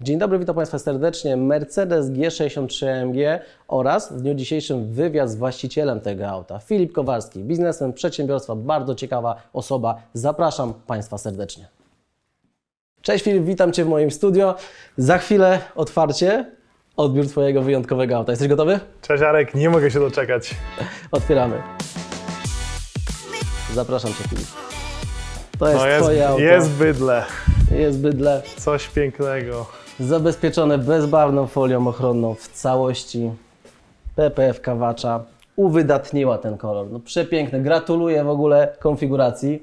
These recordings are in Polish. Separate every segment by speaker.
Speaker 1: Dzień dobry, witam Państwa serdecznie. Mercedes G63 AMG oraz w dniu dzisiejszym wywiad z właścicielem tego auta. Filip Kowalski, biznesmen przedsiębiorstwa, bardzo ciekawa osoba. Zapraszam Państwa serdecznie. Cześć Filip, witam Cię w moim studio. Za chwilę otwarcie, odbiór Twojego wyjątkowego auta. Jesteś gotowy?
Speaker 2: Cześć Arek, nie mogę się doczekać.
Speaker 1: Otwieramy. Zapraszam Cię Filip. To jest
Speaker 2: No jest,
Speaker 1: Twoje auto.
Speaker 2: jest bydle,
Speaker 1: jest bydle.
Speaker 2: coś pięknego.
Speaker 1: Zabezpieczone bezbarwną folią ochronną w całości. PPF kawacza uwydatniła ten kolor. No przepiękne. Gratuluję w ogóle konfiguracji.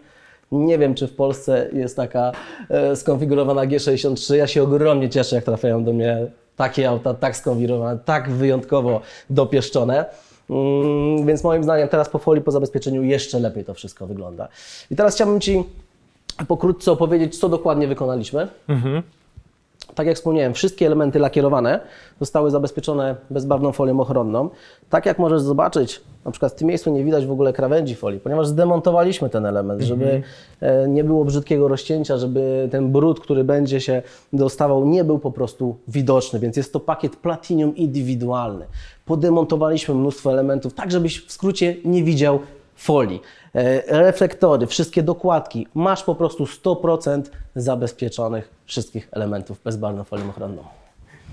Speaker 1: Nie wiem, czy w Polsce jest taka e, skonfigurowana G63. Ja się ogromnie cieszę, jak trafiają do mnie takie auta, tak skonfigurowane, tak wyjątkowo dopieszczone. Mm, więc moim zdaniem teraz po folii, po zabezpieczeniu jeszcze lepiej to wszystko wygląda. I teraz chciałbym Ci pokrótce opowiedzieć, co dokładnie wykonaliśmy. Tak jak wspomniałem, wszystkie elementy lakierowane zostały zabezpieczone bezbarwną folią ochronną. Tak jak możesz zobaczyć, na przykład w tym miejscu nie widać w ogóle krawędzi folii, ponieważ zdemontowaliśmy ten element, żeby e, nie było brzydkiego rozcięcia, żeby ten brud, który będzie się dostawał, nie był po prostu widoczny, więc jest to pakiet Platinum indywidualny. Podemontowaliśmy mnóstwo elementów, tak żebyś w skrócie nie widział folii. E, Reflektory, wszystkie dokładki, masz po prostu 100% zabezpieczonych wszystkich elementów bezbarwną folią ochronną.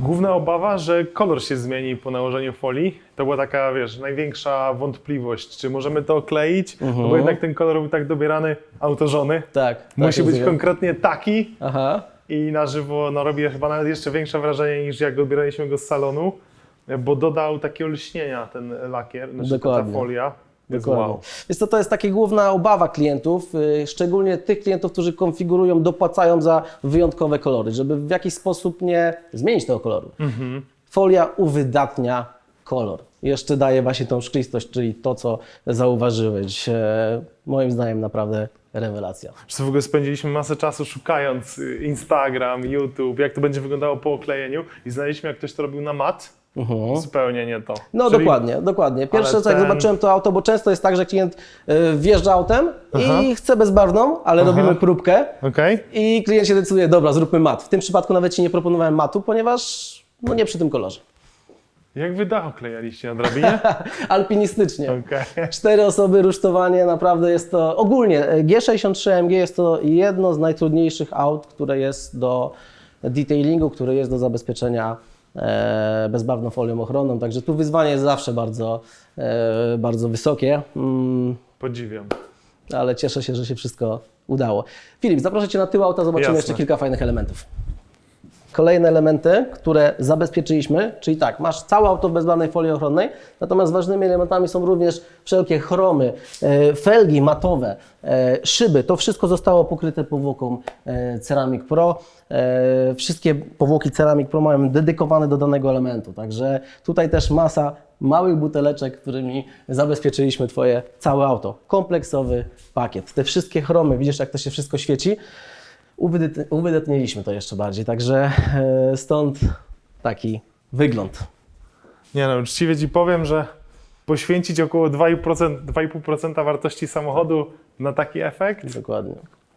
Speaker 2: Główna obawa, że kolor się zmieni po nałożeniu folii, to była taka, wiesz, największa wątpliwość, czy możemy to okleić, no bo jednak ten kolor był tak dobierany autożony.
Speaker 1: Tak. tak
Speaker 2: Musi być konkretnie taki
Speaker 1: Aha.
Speaker 2: i na żywo no, robi chyba nawet jeszcze większe wrażenie niż jak odbieraliśmy go z salonu, bo dodał takie olśnienia ten lakier, znaczy ta
Speaker 1: Dokładnie.
Speaker 2: folia.
Speaker 1: Dokładnie.
Speaker 2: wow.
Speaker 1: Więc to, to jest taka główna obawa klientów, y, szczególnie tych klientów, którzy konfigurują, dopłacają za wyjątkowe kolory, żeby w jakiś sposób nie zmienić tego koloru. Folia uwydatnia kolor. Jeszcze daje właśnie tą szklistość, czyli to, co zauważyłeś. E, Moim zdaniem naprawdę rewelacja.
Speaker 2: Że w ogóle spędziliśmy masę czasu szukając y, Instagram, YouTube, jak to będzie wyglądało po oklejeniu i znaleźliśmy, jak ktoś to robił na mat. Zupełnie nie to.
Speaker 1: No
Speaker 2: Czyli
Speaker 1: dokładnie, dokładnie. Pierwsze
Speaker 2: Ale
Speaker 1: co jak
Speaker 2: ten-
Speaker 1: zobaczyłem to auto, bo często jest tak, że klient y, wjeżdża autem
Speaker 2: Aha.
Speaker 1: i chce bezbarwną, ale robimy próbkę
Speaker 2: Okej.
Speaker 1: i klient się decyduje, dobra, zróbmy mat. W tym przypadku nawet Ci nie proponowałem matu, ponieważ no nie przy tym kolorze.
Speaker 2: Jak wy dach oklejaliście na drabinie?
Speaker 1: Alpinistycznie.
Speaker 2: Okej.
Speaker 1: Cztery osoby, rusztowanie, naprawdę jest to... Ogólnie e, G63 AMG jest to jedno z najtrudniejszych aut, które jest do detailingu, które jest do zabezpieczenia bezbarwną folią ochronną, także tu wyzwanie jest zawsze bardzo, e, bardzo wysokie, mm,
Speaker 2: Podziwiam.
Speaker 1: ale cieszę się, że się wszystko udało. Filip, zaproszę Cię na tył auta, zobaczymy
Speaker 2: Jasne.
Speaker 1: jeszcze kilka fajnych elementów. Kolejne elementy, które zabezpieczyliśmy, czyli tak, masz całe auto w bezbarwnej folii ochronnej, natomiast ważnymi elementami są również wszelkie chromy, e, felgi matowe, e, szyby. To wszystko zostało pokryte powłoką e, Ceramic Pro. Wszystkie powłoki Ceramic Pro mają dedykowane do danego elementu, także tutaj też masa małych buteleczek, którymi zabezpieczyliśmy Twoje całe auto. Kompleksowy pakiet. Te wszystkie chromy, widzisz jak to się wszystko świeci? Uwydatniliśmy to jeszcze bardziej, także e, stąd taki wygląd.
Speaker 2: Nie no, uczciwie Ci powiem, że poświęcić około 2,5%, 2,5% wartości samochodu na taki efekt,
Speaker 1: Dokładnie.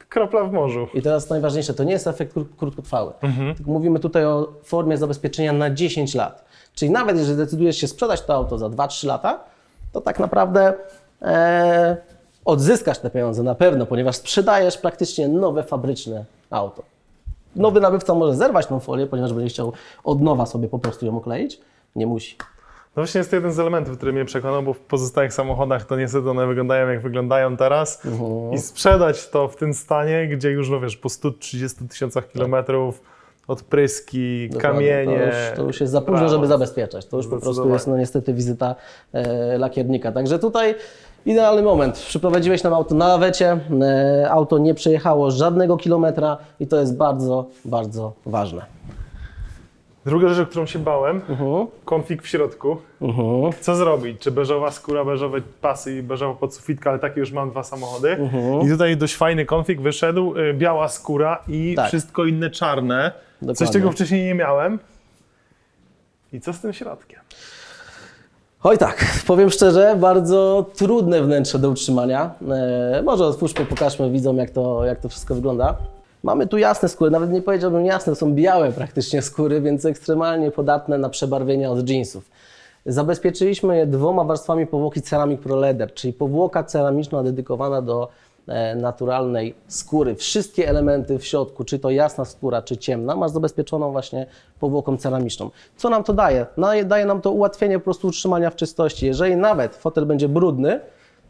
Speaker 2: kropla w morzu.
Speaker 1: I teraz najważniejsze, to nie jest efekt kró- krótkotrwały. Tylko mówimy tutaj o formie zabezpieczenia na 10 lat. Czyli nawet jeżeli decydujesz się sprzedać to auto za 2-3 lata, to tak naprawdę e, odzyskasz te pieniądze na pewno, ponieważ sprzedajesz praktycznie nowe fabryczne auto. Nowy nabywca może zerwać tą folię, ponieważ będzie chciał od nowa sobie po prostu ją okleić. Nie musi.
Speaker 2: No właśnie jest to jeden z elementów, który mnie przekonał, bo w pozostałych samochodach to niestety one wyglądają jak wyglądają teraz i sprzedać to w tym stanie, gdzie już no wiesz, po 130 tysiącach kilometrów odpryski,
Speaker 1: Dokładnie.
Speaker 2: kamienie.
Speaker 1: To już, to już jest za późno, żeby zabezpieczać. To już po prostu jest no, niestety wizyta e, lakiernika. Także tutaj idealny moment. Przyprowadziłeś nam auto na lawecie, e, auto nie przejechało żadnego kilometra i to jest bardzo, bardzo ważne.
Speaker 2: Druga rzecz, o którą się bałem,
Speaker 1: Mhm.
Speaker 2: konfig w środku.
Speaker 1: Mhm.
Speaker 2: Co zrobić? Czy beżowa skóra, beżowe pasy i beżowa podsufitka, ale takie już mam dwa samochody.
Speaker 1: Mhm.
Speaker 2: I tutaj dość fajny konfig wyszedł, y, biała skóra i
Speaker 1: Tak.
Speaker 2: wszystko inne czarne. Coś,
Speaker 1: Dokładnie.
Speaker 2: czego wcześniej nie miałem. I co z tym środkiem?
Speaker 1: Oj tak, powiem szczerze, bardzo trudne wnętrze do utrzymania. E, może otwórzmy, pokażmy widzom, jak to, jak to wszystko wygląda. Mamy tu jasne skóry, nawet nie powiedziałbym jasne, są białe praktycznie skóry, więc ekstremalnie podatne na przebarwienia od jeansów. Zabezpieczyliśmy je dwoma warstwami powłoki Ceramic Pro Leather, czyli powłoka ceramiczna dedykowana do naturalnej skóry. Wszystkie elementy w środku, czy to jasna skóra, czy ciemna, masz zabezpieczoną właśnie powłoką ceramiczną. Co nam to daje? Daje nam to ułatwienie po prostu utrzymania w czystości. Jeżeli nawet fotel będzie brudny,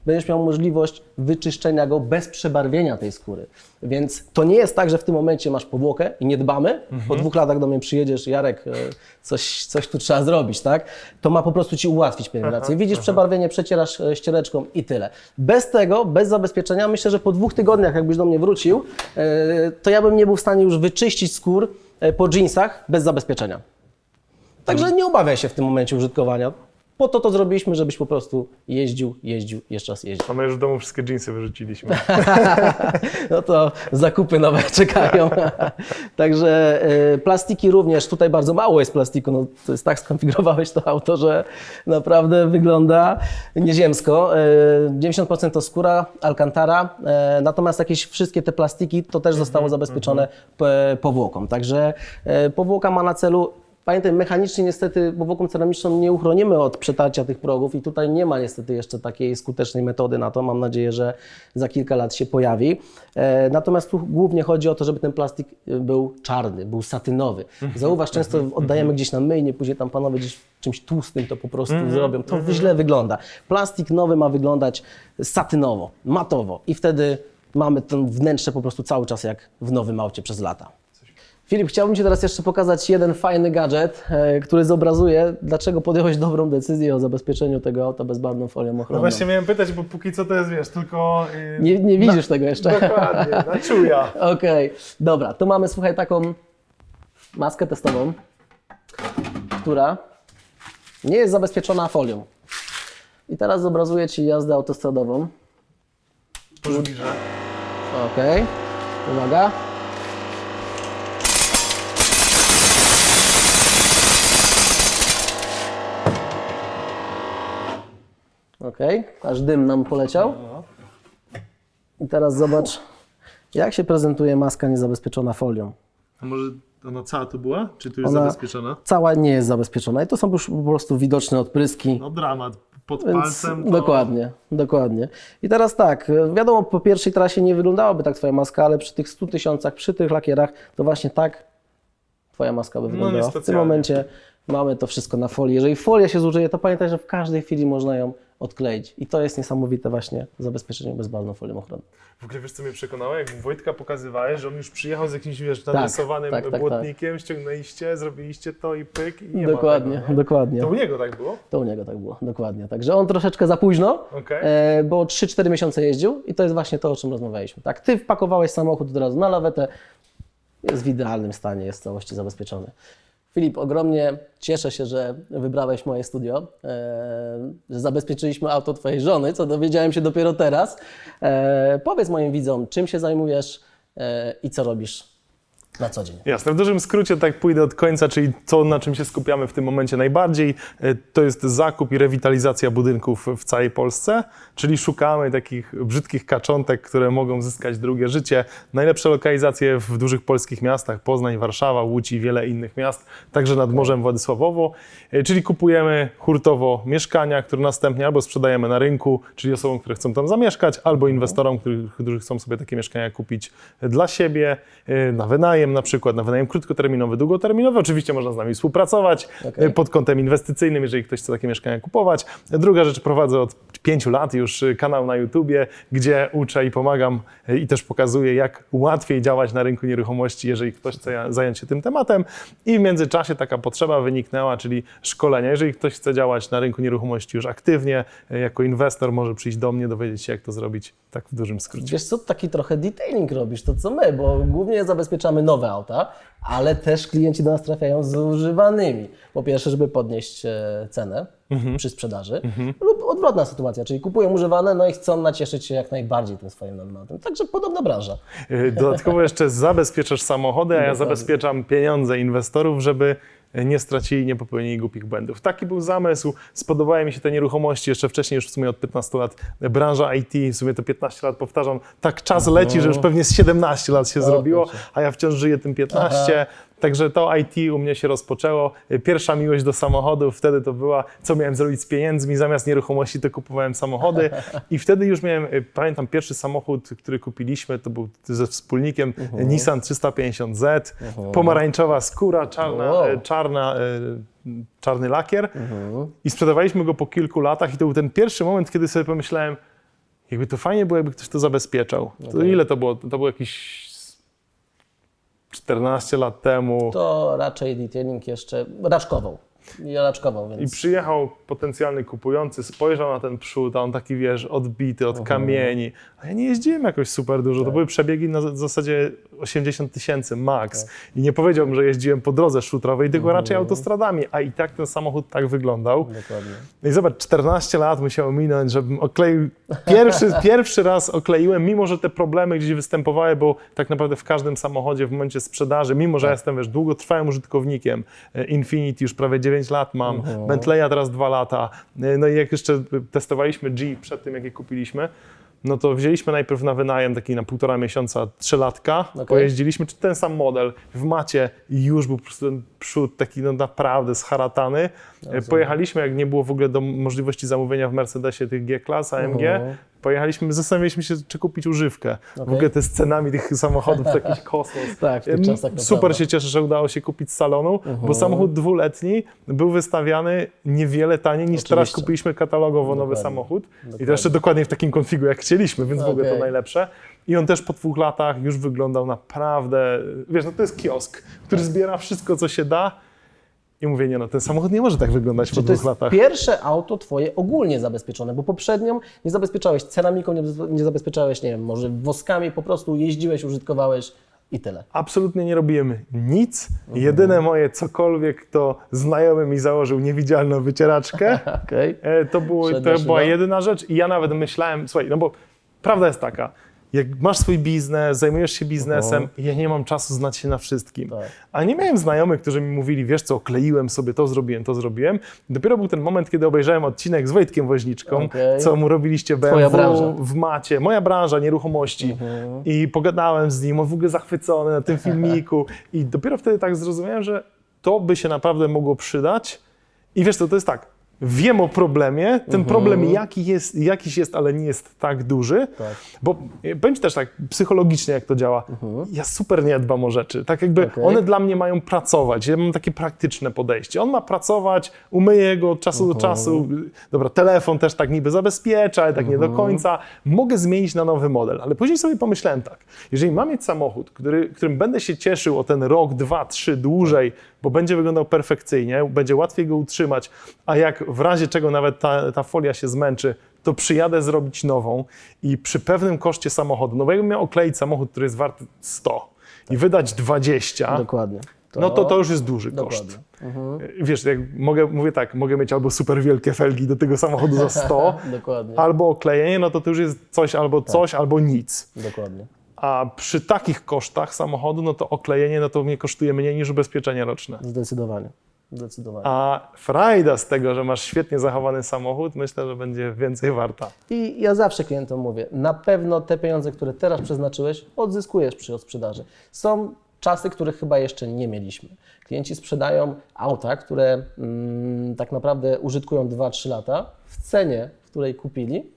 Speaker 1: będziesz miał możliwość wyczyszczenia go bez przebarwienia tej skóry. Więc to nie jest tak, że w tym momencie masz powłokę i nie dbamy, po dwóch latach do mnie przyjedziesz, Jarek, e, coś, coś tu trzeba zrobić, tak? To ma po prostu Ci ułatwić pielęgnację. Widzisz przebarwienie, przecierasz e, ściereczką i tyle. Bez tego, bez zabezpieczenia, myślę, że po dwóch tygodniach, jakbyś do mnie wrócił, e, to ja bym nie był w stanie już wyczyścić skór po jeansach bez zabezpieczenia. Także nie obawiaj się w tym momencie użytkowania. Po to to zrobiliśmy, żebyś po prostu jeździł, jeździł, jeszcze raz jeździł.
Speaker 2: A my już w domu wszystkie dżinsy wyrzuciliśmy.
Speaker 1: No to zakupy nowe czekają. Także y, plastiki również, tutaj bardzo mało jest plastiku. No, to jest tak skonfigurowałeś to auto, że naprawdę wygląda nieziemsko. Y, 90% to skóra, alcantara, y, natomiast jakieś wszystkie te plastiki to też zostało zabezpieczone p- powłoką. Także y, powłoka ma na celu Pamiętaj, mechanicznie niestety powłoką ceramiczną nie uchronimy od przetarcia tych progów i tutaj nie ma niestety jeszcze takiej skutecznej metody na to. Mam nadzieję, że za kilka lat się pojawi. E, natomiast tu głównie chodzi o to, żeby ten plastik e, był czarny, był satynowy. Zauważ, często oddajemy gdzieś na myjnie, później tam panowie gdzieś czymś tłustym to po prostu zrobią. To źle wygląda. Plastik nowy ma wyglądać satynowo, matowo i wtedy mamy to wnętrze po prostu cały czas jak w nowym aucie przez lata. Filip, chciałbym Ci teraz jeszcze pokazać jeden fajny gadżet, e, który zobrazuje, dlaczego podjąłeś dobrą decyzję o zabezpieczeniu tego auta bezbarwną folią
Speaker 2: No
Speaker 1: ochronną.
Speaker 2: właśnie miałem pytać, bo póki co to jest, wiesz, tylko... Yy,
Speaker 1: Nie, nie widzisz tego jeszcze.
Speaker 2: Dokładnie, na czuja.
Speaker 1: Okej, dobra, tu mamy, słuchaj, taką maskę testową, która nie jest zabezpieczona folią. I teraz zobrazuję Ci jazdę autostradową.
Speaker 2: Może bliżej.
Speaker 1: Okej, uwaga. Okej, aż dym nam poleciał. I teraz zobacz, jak się prezentuje maska niezabezpieczona folią.
Speaker 2: A może ona cała tu była? Czy tu jest
Speaker 1: Ona-
Speaker 2: zabezpieczona?
Speaker 1: Cała nie jest zabezpieczona i to są już po prostu widoczne odpryski.
Speaker 2: No dramat. Pod palcem to...
Speaker 1: Dokładnie, dokładnie. I teraz tak, wiadomo, po pierwszej trasie nie wyglądałaby tak Twoja maska, ale przy tych 100 tysiącach, przy tych lakierach, to właśnie tak Twoja maska by wyglądała. w tym
Speaker 2: niespecjalnie.
Speaker 1: momencie mamy to wszystko na folii. Jeżeli folia się zużyje, to pamiętaj, że w każdej chwili można ją odkleić. I to jest niesamowite właśnie w zabezpieczeniu bezbarwną folią ochronną.
Speaker 2: W ogóle wiesz, co mnie przekonało? Jak Wojtka pokazywałeś, że on już przyjechał z jakimś, wiesz, narysowanym
Speaker 1: tak, tak,
Speaker 2: błotnikiem, ściągnęliście, zrobiliście to i pyk i nie
Speaker 1: dokładnie,
Speaker 2: tego, nie?
Speaker 1: dokładnie.
Speaker 2: To u niego tak było?
Speaker 1: To u niego tak było, dokładnie. Także on troszeczkę za późno,
Speaker 2: Okej.
Speaker 1: e, bo 3-4 miesiące jeździł i to jest właśnie to, o czym rozmawialiśmy. Tak, ty wpakowałeś samochód od razu na lawetę, jest w idealnym stanie, jest w całości zabezpieczony. Filip, ogromnie cieszę się, że wybrałeś moje studio, e, że zabezpieczyliśmy auto Twojej żony, co dowiedziałem się dopiero teraz. E, powiedz moim widzom, czym się zajmujesz e, i co robisz na co dzień.
Speaker 2: Jasne, w dużym skrócie tak pójdę od końca, czyli to, na czym się skupiamy w tym momencie najbardziej, e, to jest zakup i rewitalizacja budynków w całej Polsce, czyli szukamy takich brzydkich kaczątek, które mogą zyskać drugie życie. Najlepsze lokalizacje w dużych polskich miastach, Poznań, Warszawa, Łódź i wiele innych miast, także nad Morzem Władysławowo, E, czyli kupujemy hurtowo mieszkania, które następnie albo sprzedajemy na rynku, czyli osobom, które chcą tam zamieszkać, albo inwestorom, którzy, którzy chcą sobie takie mieszkania kupić dla siebie, e, na wynajem na przykład, na wynajem krótkoterminowy, długoterminowy. Oczywiście można z nami współpracować
Speaker 1: Okej.
Speaker 2: e, pod kątem inwestycyjnym, jeżeli ktoś chce takie mieszkania kupować. Druga rzecz, prowadzę od pięciu lat już e, kanał na YouTubie, gdzie uczę i pomagam e, i też pokazuję, jak łatwiej działać na rynku nieruchomości, jeżeli ktoś chce zająć się tym tematem. I w międzyczasie taka potrzeba wyniknęła, czyli szkolenia. Jeżeli ktoś chce działać na rynku nieruchomości już aktywnie, jako inwestor może przyjść do mnie, dowiedzieć się, jak to zrobić, tak w dużym skrócie.
Speaker 1: Wiesz co, taki trochę detailing robisz, to co my, bo głównie zabezpieczamy nowe auta, ale też klienci do nas trafiają z używanymi. Po pierwsze, żeby podnieść e, cenę przy sprzedaży, lub odwrotna sytuacja, czyli kupują używane, no i chcą nacieszyć się jak najbardziej tym swoim nowym autem. Także podobna branża.
Speaker 2: E, Dodatkowo jeszcze zabezpieczasz samochody, a ja zabezpieczam pieniądze inwestorów, żeby nie stracili, nie popełnili głupich błędów. Taki był zamysł. Spodobały mi się te nieruchomości. Jeszcze wcześniej, już w sumie od 15 lat, branża IT, w sumie to 15 lat powtarzam, tak czas leci, że już pewnie z 17 lat się zrobiło,
Speaker 1: kurczę.
Speaker 2: a ja wciąż żyję tym 15. Także to IT u mnie się rozpoczęło. Pierwsza miłość do samochodów, wtedy to była, co miałem zrobić z pieniędzmi, zamiast nieruchomości to kupowałem samochody i wtedy już miałem, y, pamiętam pierwszy samochód, który kupiliśmy, to był ze wspólnikiem
Speaker 1: Mhm.
Speaker 2: Nissan 350Z, pomarańczowa skóra, czarna,
Speaker 1: Wow.
Speaker 2: e, czarna, e, czarny lakier
Speaker 1: Mhm.
Speaker 2: i sprzedawaliśmy go po kilku latach i to był ten pierwszy moment, kiedy sobie pomyślałem, jakby to fajnie było, jakby ktoś to zabezpieczał. To
Speaker 1: Okej.
Speaker 2: ile to było? To było jakieś 14 lat temu.
Speaker 1: To raczej detailing jeszcze raczkował.
Speaker 2: I
Speaker 1: więc
Speaker 2: przyjechał potencjalny kupujący, spojrzał na ten przód, a on taki, wiesz, odbity od kamieni. A ja nie jeździłem jakoś super dużo. To były przebiegi na zasadzie 80 tysięcy max. I nie powiedziałbym, że jeździłem po drodze szutrowej, tylko raczej autostradami. A i tak ten samochód tak wyglądał.
Speaker 1: dokładnie.
Speaker 2: No i zobacz, 14 lat musiało minąć, żebym okleił. Pierwszy, pierwszy raz okleiłem, mimo że te problemy gdzieś występowały, bo tak naprawdę w każdym samochodzie w momencie sprzedaży, mimo że ja jestem wiesz, długotrwałym użytkownikiem, e, Infiniti już prawie 9 lat mam, Bentleya teraz 2 lata, e, no i jak jeszcze testowaliśmy G przed tym, jak je kupiliśmy, no to wzięliśmy najpierw na wynajem taki na półtora miesiąca, trzylatka,
Speaker 1: Okej.
Speaker 2: pojeździliśmy, czy ten sam model w macie i już był po prostu ten przód taki no naprawdę scharatany. E, Pojechaliśmy, jak nie było w ogóle do możliwości zamówienia w Mercedesie tych G-Class, AMG,
Speaker 1: Mhm.
Speaker 2: Pojechaliśmy, zastanawialiśmy się, czy kupić używkę. W
Speaker 1: Okej.
Speaker 2: ogóle te z cenami tych samochodów to jakiś kosmos.
Speaker 1: Tak, w czasach
Speaker 2: Super się cieszę, że udało się kupić z salonu, bo samochód dwuletni był wystawiany niewiele taniej niż teraz
Speaker 1: Oczywiście.
Speaker 2: kupiliśmy katalogowo nowy
Speaker 1: Dokładnie.
Speaker 2: samochód. I
Speaker 1: Dokładnie.
Speaker 2: to jeszcze dokładnie w takim konfigu, jak chcieliśmy, więc w ogóle to najlepsze. I on też po dwóch latach już wyglądał naprawdę, wiesz, no to jest kiosk, który
Speaker 1: Tak.
Speaker 2: zbiera wszystko, co się da. I mówię, nie no, ten samochód nie może tak wyglądać po
Speaker 1: Czy to
Speaker 2: dwóch
Speaker 1: jest
Speaker 2: latach.
Speaker 1: pierwsze auto twoje ogólnie zabezpieczone, bo poprzednią nie zabezpieczałeś ceramiką, nie, nie zabezpieczałeś, nie wiem, może woskami, po prostu jeździłeś, użytkowałeś i tyle.
Speaker 2: Absolutnie nie robiłem nic.
Speaker 1: Mhm.
Speaker 2: Jedyne moje cokolwiek to znajomy mi założył niewidzialną wycieraczkę.
Speaker 1: Okej.
Speaker 2: E, To, było, to była jedyna rzecz i ja nawet myślałem, słuchaj, no bo prawda jest taka, jak masz swój biznes, zajmujesz się biznesem, ja nie mam czasu znać się na wszystkim.
Speaker 1: Tak.
Speaker 2: A nie miałem znajomych, którzy mi mówili, wiesz co, kleiłem sobie, to zrobiłem, to zrobiłem. Dopiero był ten moment, kiedy obejrzałem odcinek z Wojtkiem Woźniczką,
Speaker 1: Okej.
Speaker 2: co mu robiliście BMW w macie, moja branża nieruchomości. I pogadałem z nim, on w ogóle zachwycony na tym filmiku. I dopiero wtedy tak zrozumiałem, że to by się naprawdę mogło przydać. I wiesz co, to jest tak, wiem o problemie, ten
Speaker 1: Mhm.
Speaker 2: problem jaki jest, jakiś jest, ale nie jest tak duży.
Speaker 1: Tak.
Speaker 2: Bo e, powiem Ci też tak, psychologicznie jak to działa, ja super nie dbam o rzeczy. Tak jakby
Speaker 1: Mhm. Okej.
Speaker 2: one dla mnie mają pracować. Ja mam takie praktyczne podejście. On ma pracować, umyję go od czasu
Speaker 1: Mhm.
Speaker 2: do czasu. Dobra, telefon też tak niby zabezpiecza, ale tak nie
Speaker 1: Mhm.
Speaker 2: do końca. Mogę zmienić na nowy model, ale później sobie pomyślałem tak, jeżeli mam mieć samochód, który, którym będę się cieszył o ten rok, dwa, trzy dłużej, bo będzie wyglądał perfekcyjnie, będzie łatwiej go utrzymać, a jak w razie czego nawet ta, ta folia się zmęczy, to przyjadę zrobić nową i przy pewnym koszcie samochodu, no bo jakbym miał okleić samochód, który jest wart 100 i wydać 20,
Speaker 1: Dokładnie.
Speaker 2: no to to już jest duży koszt.
Speaker 1: Dokładnie.
Speaker 2: Wiesz, jak mogę, mówię tak, mogę mieć albo super wielkie felgi do tego samochodu za 100,
Speaker 1: Dokładnie.
Speaker 2: albo oklejenie, no to to już jest coś albo coś, albo nic.
Speaker 1: Dokładnie.
Speaker 2: A przy takich kosztach samochodu, no to oklejenie, no to mnie kosztuje mniej niż ubezpieczenie roczne.
Speaker 1: Zdecydowanie. Zdecydowanie.
Speaker 2: A frajda z tego, że masz świetnie zachowany samochód, myślę, że będzie więcej warta.
Speaker 1: I ja zawsze klientom mówię, na pewno te pieniądze, które teraz przeznaczyłeś, odzyskujesz przy odsprzedaży. Są czasy, których chyba jeszcze nie mieliśmy. Klienci sprzedają auta, które mm, tak naprawdę użytkują 2-3 lata w cenie, w której kupili,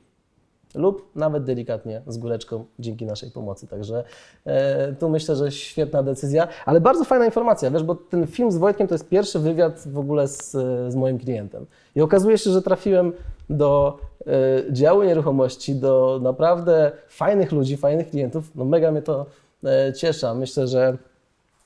Speaker 1: lub nawet delikatnie z góreczką dzięki naszej pomocy. Także e, tu myślę, że świetna decyzja, ale bardzo fajna informacja, wiesz, bo ten film z Wojtkiem to jest pierwszy wywiad w ogóle z, z moim klientem. I okazuje się, że trafiłem do e, działu nieruchomości, do naprawdę fajnych ludzi, fajnych klientów. No mega mnie to e, cieszy. Myślę, że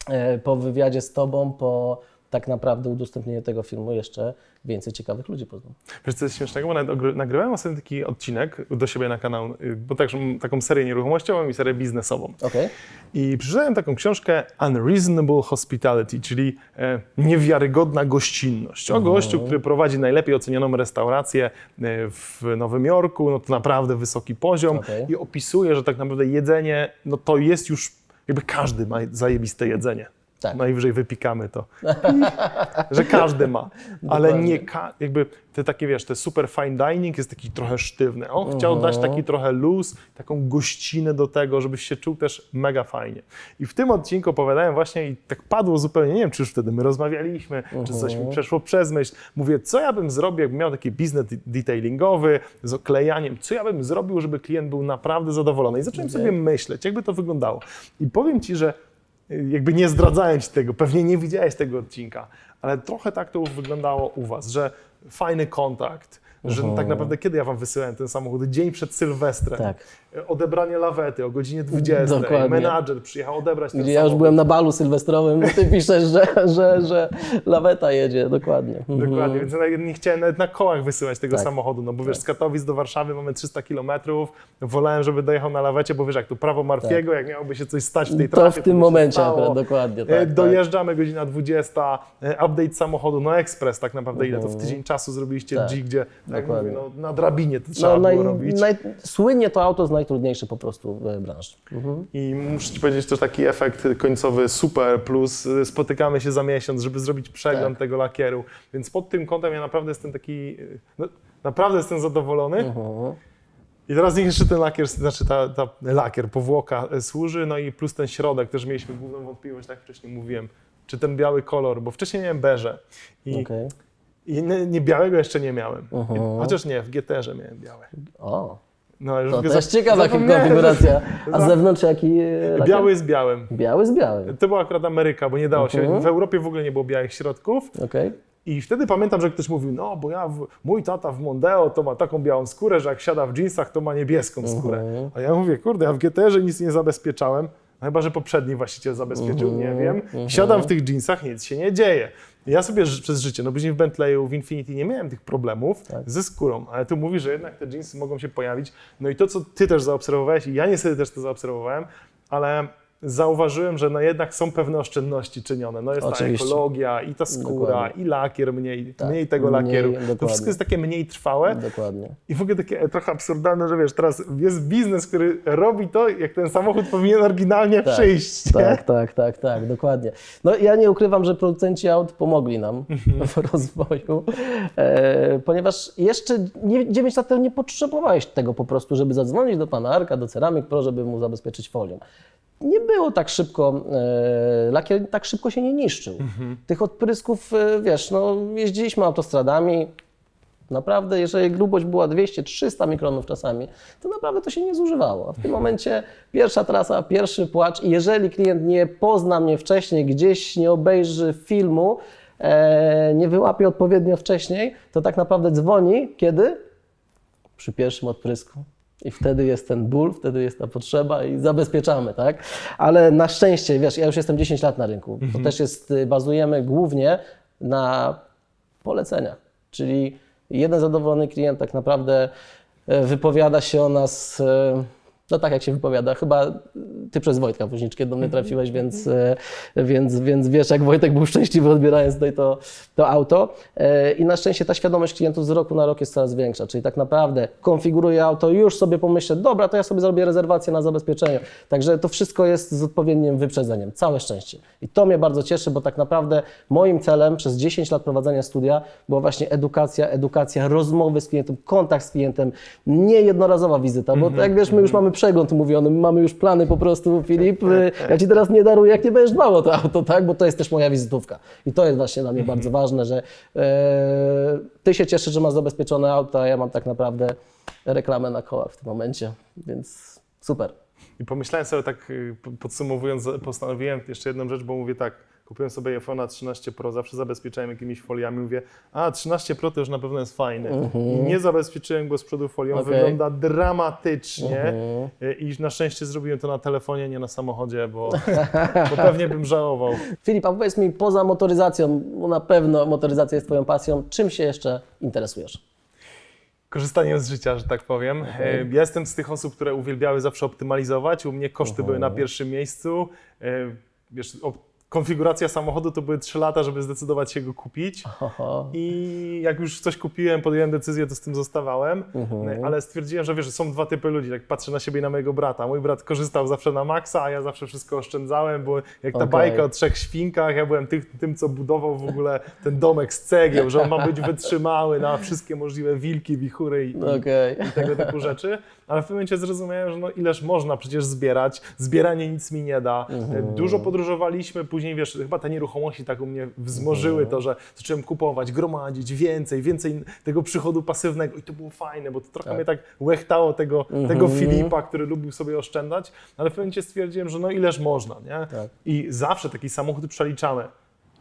Speaker 1: e, po wywiadzie z Tobą, po tak naprawdę udostępnieniu tego filmu jeszcze więcej ciekawych ludzi poznam.
Speaker 2: Wiesz, co jest śmiesznego? Bo nawet nagrywałem ostatnio taki odcinek do siebie na kanał, y, bo także mam taką serię nieruchomościową i serię biznesową.
Speaker 1: Okej?
Speaker 2: I przeczytałem taką książkę Unreasonable Hospitality, czyli e, niewiarygodna gościnność. O gościu, który prowadzi najlepiej ocenioną restaurację e, w Nowym Jorku, no to naprawdę wysoki poziom
Speaker 1: Okej.
Speaker 2: i opisuje, że tak naprawdę jedzenie, no to jest już, jakby każdy ma zajebiste jedzenie.
Speaker 1: Tak.
Speaker 2: Najwyżej wypikamy to. że każdy ma. Ale nie ka- jakby te takie, wiesz, te super fine dining jest taki trochę sztywny. On chciał dać
Speaker 1: Mhm.
Speaker 2: taki trochę luz, taką gościnę do tego, żebyś się czuł też mega fajnie. I w tym odcinku opowiadałem właśnie i tak padło zupełnie, nie wiem, czy już wtedy my rozmawialiśmy, czy coś
Speaker 1: Mhm.
Speaker 2: mi przeszło przez myśl. Mówię, co ja bym zrobił, jakbym miał taki biznes de- detailingowy z oklejaniem, co ja bym zrobił, żeby klient był naprawdę zadowolony. I zacząłem
Speaker 1: Okej.
Speaker 2: sobie myśleć, jakby to wyglądało. I powiem Ci, że jakby nie zdradzając tego, pewnie nie widziałeś tego odcinka, ale trochę tak to już wyglądało u Was, że fajny kontakt, że tak naprawdę kiedy ja Wam wysyłałem ten samochód? Dzień przed Sylwestrem.
Speaker 1: Tak.
Speaker 2: Odebranie lawety o godzinie 20.
Speaker 1: Dokładnie.
Speaker 2: Menadżer przyjechał odebrać ten
Speaker 1: Gdzie ja już
Speaker 2: samochód.
Speaker 1: byłem na balu sylwestrowym, ty piszesz, że, że, że laweta jedzie, dokładnie. Mhm.
Speaker 2: Dokładnie, więc nie chciałem nawet na kołach wysyłać tego
Speaker 1: Tak.
Speaker 2: samochodu, no bo wiesz, z Katowic do Warszawy mamy 300 kilometrów, wolałem, żeby dojechał na lawecie, bo wiesz, jak tu prawo Marfiego, jak miałoby się coś stać w tej
Speaker 1: Tak. To w tym
Speaker 2: się
Speaker 1: momencie akurat, dokładnie.
Speaker 2: E,
Speaker 1: Tak, tak.
Speaker 2: Dojeżdżamy godzina 20, e, update samochodu, no ekspres tak naprawdę, ile to w tydzień czasu zrobiliście
Speaker 1: Tak.
Speaker 2: G, gdzie tak
Speaker 1: Dokładnie.
Speaker 2: mówię, no, na drabinie to trzeba
Speaker 1: No,
Speaker 2: było
Speaker 1: naj,
Speaker 2: robić.
Speaker 1: naj, słynnie to auto jest najtrudniejsze po prostu w branży. Mhm.
Speaker 2: I muszę Ci powiedzieć też taki efekt końcowy super, plus spotykamy się za miesiąc, żeby zrobić przegląd
Speaker 1: Tak.
Speaker 2: tego lakieru, więc pod tym kątem ja naprawdę jestem taki, no, naprawdę jestem zadowolony.
Speaker 1: Mhm.
Speaker 2: I teraz niech jeszcze ten lakier, znaczy ta, ta lakier, powłoka służy, no i plus ten środek, też mieliśmy główną wątpliwość, tak jak wcześniej mówiłem, czy ten biały kolor, bo wcześniej miałem beże i,
Speaker 1: Okej.
Speaker 2: I nie, nie białego jeszcze nie miałem,
Speaker 1: Mhm.
Speaker 2: Chociaż nie, w GTR-ze miałem białe.
Speaker 1: O,
Speaker 2: No, już
Speaker 1: to też ciekawa
Speaker 2: zapomniałem,
Speaker 1: konfiguracja. A z zewnątrz jaki e, lakier?
Speaker 2: Biały z białym.
Speaker 1: Biały z białym.
Speaker 2: To była akurat Ameryka, bo nie dało się.
Speaker 1: Mhm.
Speaker 2: W Europie w ogóle nie było białych środków.
Speaker 1: Okej.
Speaker 2: I wtedy pamiętam, że ktoś mówił, no bo ja, w, mój tata w Mondeo to ma taką białą skórę, że jak siada w jeansach, to ma niebieską skórę.
Speaker 1: Mhm.
Speaker 2: A ja mówię, kurde, ja w GTR-ze nic nie zabezpieczałem, no chyba, że poprzedni właściciel zabezpieczył,
Speaker 1: Mhm.
Speaker 2: nie wiem. Siadam w tych jeansach, nic się nie dzieje. Ja sobie przez życie, no później w Bentleyu, w Infinity nie miałem tych problemów
Speaker 1: Tak.
Speaker 2: ze skórą, ale tu mówisz, że jednak te jeansy mogą się pojawić. No i to, co ty też zaobserwowałeś i ja niestety też to zaobserwowałem, ale zauważyłem, że no jednak są pewne oszczędności czynione. No jest
Speaker 1: Oczywiście.
Speaker 2: ta ekologia i ta skóra
Speaker 1: Dokładnie.
Speaker 2: i lakier mniej,
Speaker 1: Tak,
Speaker 2: mniej tego
Speaker 1: mniej,
Speaker 2: lakieru.
Speaker 1: dokładnie.
Speaker 2: To wszystko jest takie mniej trwałe
Speaker 1: Dokładnie.
Speaker 2: i w ogóle takie trochę absurdalne, że wiesz, teraz jest biznes, który robi to, jak ten samochód powinien oryginalnie
Speaker 1: Tak,
Speaker 2: przyjść. nie?
Speaker 1: Tak, tak, tak, tak, dokładnie. No ja nie ukrywam, że producenci aut pomogli nam
Speaker 2: Mhm.
Speaker 1: w rozwoju, e, ponieważ jeszcze nie, 9 lat temu nie potrzebowałeś tego po prostu, żeby zadzwonić do pana Arka, do Ceramic Pro, żeby mu zabezpieczyć folią. Nie było tak szybko, e, lakier tak szybko się nie niszczył.
Speaker 2: Mhm.
Speaker 1: Tych odprysków, e, wiesz, no jeździliśmy autostradami, Naprawdę, jeżeli grubość była 200-300 mikronów czasami, to naprawdę to się nie zużywało. W tym momencie pierwsza trasa, pierwszy płacz i jeżeli klient nie pozna mnie wcześniej, gdzieś nie obejrzy filmu, e, nie wyłapie odpowiednio wcześniej, to tak naprawdę dzwoni kiedy? Przy pierwszym odprysku. I wtedy jest ten ból, wtedy jest ta potrzeba i zabezpieczamy, tak? Ale na szczęście, wiesz, ja już jestem 10 lat na rynku. To też jest, y, bazujemy głównie na poleceniach. Czyli jeden zadowolony klient tak naprawdę e, wypowiada się o nas, e, no tak jak się wypowiada. Chyba ty przez Wojtka Woźniczkę do mnie trafiłeś, więc, e, więc, więc wiesz, jak Wojtek był szczęśliwy odbierając tutaj to, to auto. E, I na szczęście ta świadomość klientów z roku na rok jest coraz większa. Czyli tak naprawdę konfiguruję auto, już sobie pomyślę, dobra, to ja sobie zrobię rezerwację na zabezpieczenie. Także to wszystko jest z odpowiednim wyprzedzeniem. Całe szczęście. I to mnie bardzo cieszy, bo tak naprawdę moim celem przez 10 lat prowadzenia studia była właśnie edukacja, edukacja, rozmowy z klientem, kontakt z klientem, nie jednorazowa wizyta, bo tak jak wiesz, my już mamy przegląd umówiony, my mamy już plany po prostu, Filip, ja Ci teraz nie daruję, jak nie będziesz dbał o to auto, tak, bo to jest też moja wizytówka. I to jest właśnie dla mnie bardzo ważne, że e, Ty się cieszysz, że masz zabezpieczone auto, a ja mam tak naprawdę reklamę na kołach w tym momencie, więc super.
Speaker 2: I pomyślałem sobie tak, y, podsumowując, postanowiłem jeszcze jedną rzecz, bo mówię tak, kupiłem sobie iPhone'a 13 Pro, zawsze zabezpieczałem jakimiś foliami, mówię, a 13 Pro to już na pewno jest fajny. I nie zabezpieczyłem go z przodu folią,
Speaker 1: Mhm. Okej.
Speaker 2: wygląda dramatycznie
Speaker 1: Mhm.
Speaker 2: I na szczęście zrobiłem to na telefonie, nie na samochodzie, bo, bo pewnie bym żałował.
Speaker 1: Filip, a powiedz mi, poza motoryzacją, bo na pewno motoryzacja jest Twoją pasją, czym się jeszcze interesujesz?
Speaker 2: Korzystaniem z życia, że tak powiem. E, Ja jestem z tych osób, które uwielbiały zawsze optymalizować. U mnie koszty były na pierwszym miejscu. E, Wiesz, konfiguracja samochodu to były 3 lata, żeby zdecydować się go kupić. I jak już coś kupiłem, podjąłem decyzję, to z tym zostawałem,
Speaker 1: Mhm.
Speaker 2: ale stwierdziłem, że wiesz, że są dwa typy ludzi. Tak patrzę na siebie i na mojego brata. Mój brat korzystał zawsze na maksa, a ja zawsze wszystko oszczędzałem, bo jak ta
Speaker 1: Okej.
Speaker 2: bajka o trzech świnkach, ja byłem tych, tym, co budował w ogóle ten domek z cegieł, że on ma być wytrzymały na wszystkie możliwe wilki, wichury i,
Speaker 1: Okej.
Speaker 2: i tego typu rzeczy, ale w pewnym momencie zrozumiałem, że no ileż można przecież zbierać, zbieranie nic mi nie da.
Speaker 1: Mhm.
Speaker 2: Dużo podróżowaliśmy, później wiesz, chyba te nieruchomości tak u mnie wzmożyły
Speaker 1: Mhm.
Speaker 2: to, że zacząłem kupować, gromadzić więcej, więcej tego przychodu pasywnego i to było fajne, bo to trochę
Speaker 1: Tak.
Speaker 2: mnie tak łechtało tego, tego
Speaker 1: Mhm.
Speaker 2: Filipa, który lubił sobie oszczędzać, ale w pewnym momencie stwierdziłem, że no ileż można, nie?
Speaker 1: Tak.
Speaker 2: I zawsze taki samochód przeliczamy.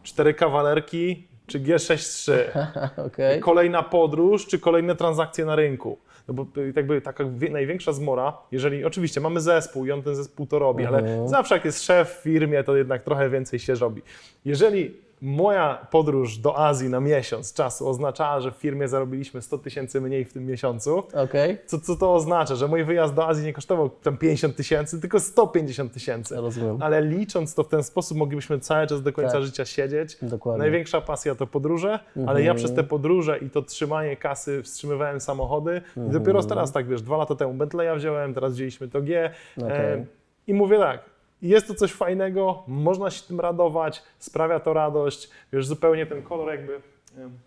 Speaker 2: Cztery kawalerki czy G63.
Speaker 1: Okej.
Speaker 2: Kolejna podróż, czy kolejne transakcje na rynku. No bo y, jakby taka największa zmora, jeżeli oczywiście mamy zespół i on ten zespół to robi, ale
Speaker 1: Mhm.
Speaker 2: zawsze jak jest szef w firmie, to jednak trochę więcej się robi. Jeżeli moja podróż do Azji na miesiąc czasu oznaczała, że w firmie zarobiliśmy 100 tysięcy mniej w tym miesiącu,
Speaker 1: Okej.
Speaker 2: co, co to oznacza? Że mój wyjazd do Azji nie kosztował tam 50 tysięcy, tylko 150 tysięcy.
Speaker 1: Rozumiem.
Speaker 2: Ale licząc to w ten sposób, moglibyśmy cały czas do końca
Speaker 1: Tak.
Speaker 2: życia siedzieć.
Speaker 1: Dokładnie.
Speaker 2: Największa pasja to podróże, ale ja przez te podróże i to trzymanie kasy wstrzymywałem samochody. I dopiero teraz, tak wiesz, dwa lata temu Bentleya wziąłem, teraz wzięliśmy to G.
Speaker 1: Okej.
Speaker 2: E, I mówię tak, jest to coś fajnego, można się tym radować, sprawia to radość. Wiesz, zupełnie ten kolor jakby...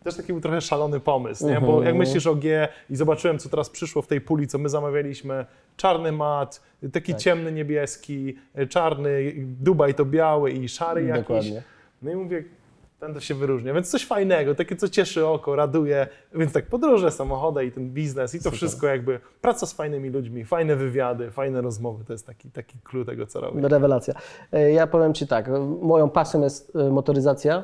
Speaker 2: Też taki był trochę szalony pomysł, nie? bo jak myślisz o G i zobaczyłem, co teraz przyszło w tej puli, co my zamawialiśmy, czarny mat, taki ciemny niebieski, czarny, Dubaj to biały i szary jakiś.
Speaker 1: Dokładnie.
Speaker 2: No i mówię, ten to się wyróżnia, więc coś fajnego, takie co cieszy oko, raduje, więc tak podróże, samochody i ten biznes i to wszystko jakby, praca z fajnymi ludźmi, fajne wywiady, fajne rozmowy, to jest taki, taki clue tego, co robię.
Speaker 1: Rewelacja. E, Ja powiem Ci tak, moją pasją jest e, motoryzacja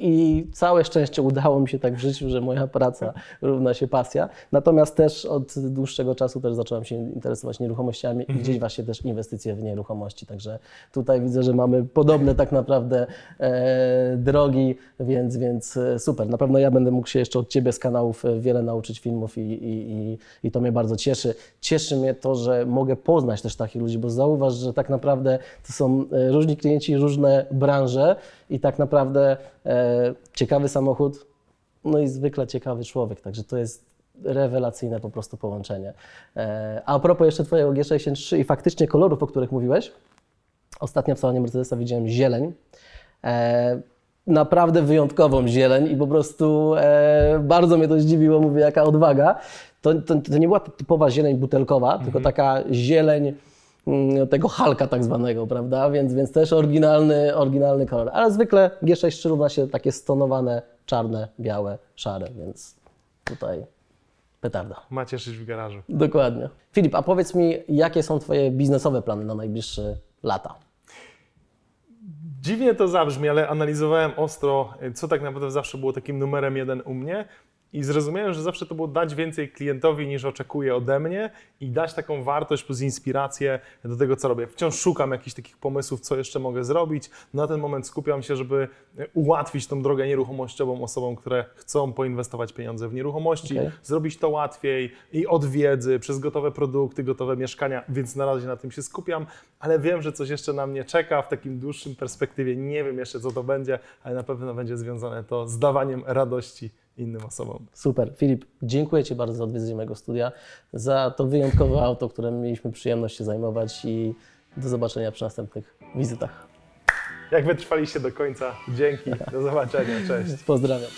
Speaker 1: i całe szczęście udało mi się tak w życiu, że moja praca równa się pasja. Natomiast też od dłuższego czasu też zacząłem się interesować nieruchomościami i gdzieś właśnie też inwestycje w nieruchomości. Także tutaj widzę, że mamy podobne tak naprawdę e, drogi, więc, więc e, super. Na pewno ja będę mógł się jeszcze od Ciebie z kanałów e, wiele nauczyć filmów i, i, i, i to mnie bardzo cieszy. Cieszy mnie to, że mogę poznać też takich ludzi, bo zauważ, że tak naprawdę to są e, różni klienci, różne branże i tak naprawdę e, ciekawy samochód, no i zwykle ciekawy człowiek, także to jest rewelacyjne po prostu połączenie. E, a propos jeszcze Twojego G63 i faktycznie kolorów, o których mówiłeś, Ostatnio w salonie Mercedesa widziałem zieleń. E, naprawdę wyjątkową zieleń i po prostu e, bardzo mnie to zdziwiło, mówię, jaka odwaga. To, to, to nie była typowa zieleń butelkowa, tylko taka zieleń tego halka tak zwanego, prawda? Więc, więc też oryginalny, oryginalny kolor. Ale zwykle G6 równa się takie stonowane, czarne, białe, szare, więc tutaj petarda.
Speaker 2: Ma cieszyć w garażu.
Speaker 1: Dokładnie. Filip, a powiedz mi, jakie są Twoje biznesowe plany na najbliższe lata?
Speaker 2: Dziwnie to zabrzmi, ale analizowałem ostro, co tak naprawdę zawsze było takim numerem jeden u mnie i zrozumiałem, że zawsze to było dać więcej klientowi niż oczekuje ode mnie i dać taką wartość plus inspirację do tego, co robię. Wciąż szukam jakichś takich pomysłów, co jeszcze mogę zrobić. Na ten moment skupiam się, żeby ułatwić tą drogę nieruchomościową osobom, które chcą poinwestować pieniądze w nieruchomości,
Speaker 1: Okej.
Speaker 2: zrobić to łatwiej i od wiedzy, przez gotowe produkty, gotowe mieszkania, więc na razie na tym się skupiam, ale wiem, że coś jeszcze na mnie czeka w takim dłuższym perspektywie. Nie wiem jeszcze, co to będzie, ale na pewno będzie związane to z dawaniem radości innym osobom.
Speaker 1: Super. Filip, dziękuję Ci bardzo za odwiedzenie mojego studia, za to wyjątkowe auto, którym mieliśmy przyjemność się zajmować i do zobaczenia przy następnych wizytach.
Speaker 2: Jak wytrwaliście do końca, dzięki, do zobaczenia, cześć.
Speaker 1: Pozdrawiam.